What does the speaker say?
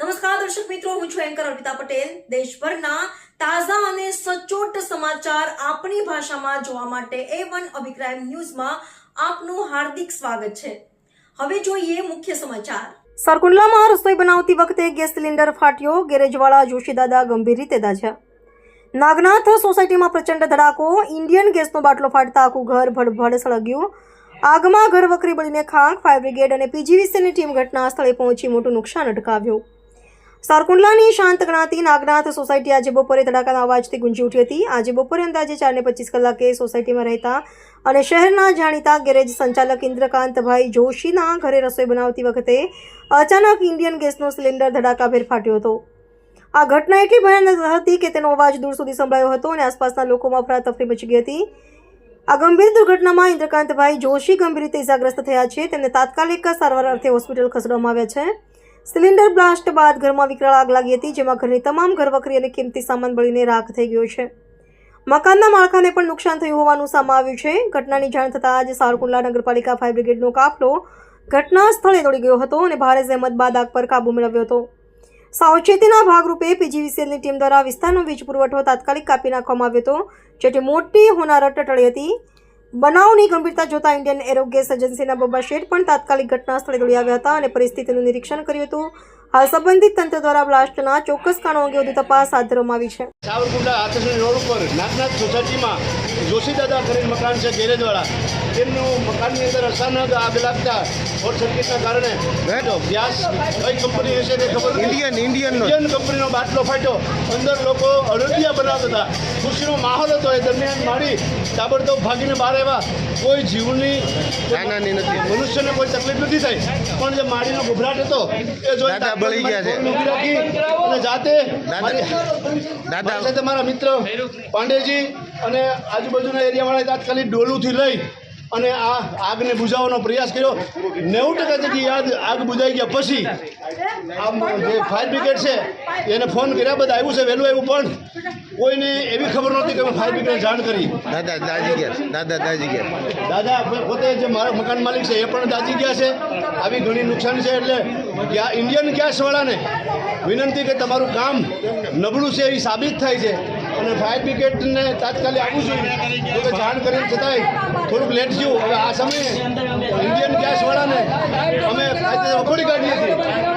નમસ્કાર, દર્શક મિત્રો, હું છું એન્કર અર્પિતા પટેલ. દેશભરના તાજા અને સચોટ સમાચાર આપણી ભાષામાં જોવા માટે એ વન અભિપ્રાય ન્યૂઝમાં આપનું હાર્દિક સ્વાગત છે. હવે જોઈએ મુખ્ય સમાચાર. સરકુંડલામાં રસોઈ બનાવતી વખતે ગેસ સિલિન્ડર ફાટ્યો, ગેરેજવાળા જોશીદાદા ગંભીર રીતે દાઝ્યા. નાગનાથ સોસાયટીમાં પ્રચંડ ધડાકો, ઇન્ડિયન ગેસનો બાટલો ફાટતા આખું ઘર ભડભડ સળગ્યું. આગમાં ઘર વકરી બળીને ખાંખ ફાયર બ્રિગેડ અને પીજીવીસીની ટીમ ઘટના સ્થળે પહોંચી મોટું નુકસાન અટકાવ્યું. સારકુંડલાની શાંત ગણાતી નાગનાથ સોસાયટી આજે બપોરે ધડાકાના અવાજથી ગુંજી ઉઠી હતી. આજે બપોરે અંદાજે ચારને પચીસ કલાકે સોસાયટીમાં રહેતા અને શહેરના જાણીતા ગેરેજ સંચાલક ઇન્દ્રકાંતભાઈ જોશીના ઘરે રસોઈ બનાવતી વખતે અચાનક ઇન્ડિયન ગેસનો સિલિન્ડર ધડાકાભેર ફાટ્યો હતો. આ ઘટના એટલી ભયાનક હતી કે તેનો અવાજ દૂર સુધી સંભળાયો હતો અને આસપાસના લોકોમાં અફરાતફરી મચી ગઈ હતી. આ ગંભીર દુર્ઘટનામાં ઇન્દ્રકાંતભાઈ જોશી ગંભીર રીતે ઇજાગ્રસ્ત થયા છે. તેમને તાત્કાલિક સારવાર અર્થે હોસ્પિટલ ખસેડવામાં આવ્યા છે. સિલિન્ડર બ્લાસ્ટ બાદ ઘરમાં વિકરાળ આગ લાગી હતી, જેમાં ઘરની તમામ ઘરવખરી અને કિંમતી સામાન બળીને રાખ થઈ ગયો છે. મકાનના માળખાને પણ નુકસાન થયું હોવાનું સામે આવ્યું છે. ઘટનાની જાણ થતાં આજે સારકુંડલા નગરપાલિકા ફાયર બ્રિગેડનો કાફલો ઘટના સ્થળે દોડી ગયો હતો અને ભારે જહેમત બાદ આગ પર કાબૂ મેળવ્યો હતો. સાવચેતીના ભાગરૂપે પીજીવીસીએલની ટીમ દ્વારા વિસ્તારનો વીજ પુરવઠો તાત્કાલિક કાપી નાખવામાં આવ્યો હતો, જેથી મોટી હોનારત ટળી હતી. બનાવની ગંભીરતા જોતા ઇન્ડિયન એરો ગેસ એજન્સીના બબ્બા શેઠ પણ તાત્કાલિક ઘટના સ્થળે દોડી આવ્યા હતા અને પરિસ્થિતિનું નિરીક્ષણ કર્યું હતું. હાલ સંબંધિત તંત્ર દ્વારા બ્લાસ્ટના ચોક્કસ કારણો અંગે વધુ તપાસ હાથ ધરવામાં આવી છે. સાવરકુંડલા હાથસણી રોડ ઉપર નાથનાથ સોસાયટીમાં જોશી દાદા કરીને મકાન છે ગેરેજવાળા. તેમનું મકાનની અંદર અચાનક આગ લાગતા શોર્ટ સર્કિટના કારણે ગેસ કઈ કંપની હશે તે ખબર ઇન્ડિયન ઇન્ડિયન ઇન્ડિયન કંપનીનો બાટલો ફાટ્યો. અંદર લોકો અડદિયા બનાવતા હતા. ખુશીનો માહોલ હતો. એ દરમિયાન મારી તાબડતોબ ભાગીને બહાર આવ્યા. કોઈ જીવની નાનાની નથી. મનુષ્યને કોઈ તકલીફ નથી થઈ. પણ જે માળીનો ગભરાટ હતો એ જોઈ બળી ગયા છે. અને જાતે દાદા- સાથે મારા મિત્ર પાંડેજી અને આજુબાજુના એરિયાવાળાએ તાત્કાલિક ડોલુથી લઈ અને આ આગને બુઝાવવાનો પ્રયાસ કર્યો. નેવું ટકા જેટલી યાદ આગ બુઝાઈ ગયા પછી આમ જે ફાયર બ્રિગેડ છે એને ફોન કર્યા બધા આવ્યું છે વહેલું આવ્યું પણ કોઈને એવી ખબર નહોતી કે ફાયર બ્રિગેડ જાણ કરી. દાદા દાજી ગયા દાદા દાજી ગયા. દાદા પોતે જે મારા મકાન માલિક છે એ પણ દાજી ગયા છે. આવી ઘણી નુકસાન છે એટલે ઇન્ડિયન ગેસવાળાને વિનંતી કે તમારું કામ નબળું છે એ સાબિત થાય છે. અને ફાયર બ્રિગેડને તાત્કાલિક આવવું જો કે જાણ કરીને છતાંય થોડુંક લેટ થયું. હવે આ સમયે ઇન્ડિયન ગેસવાળાને અમે વખોડી કાઢીએ છીએ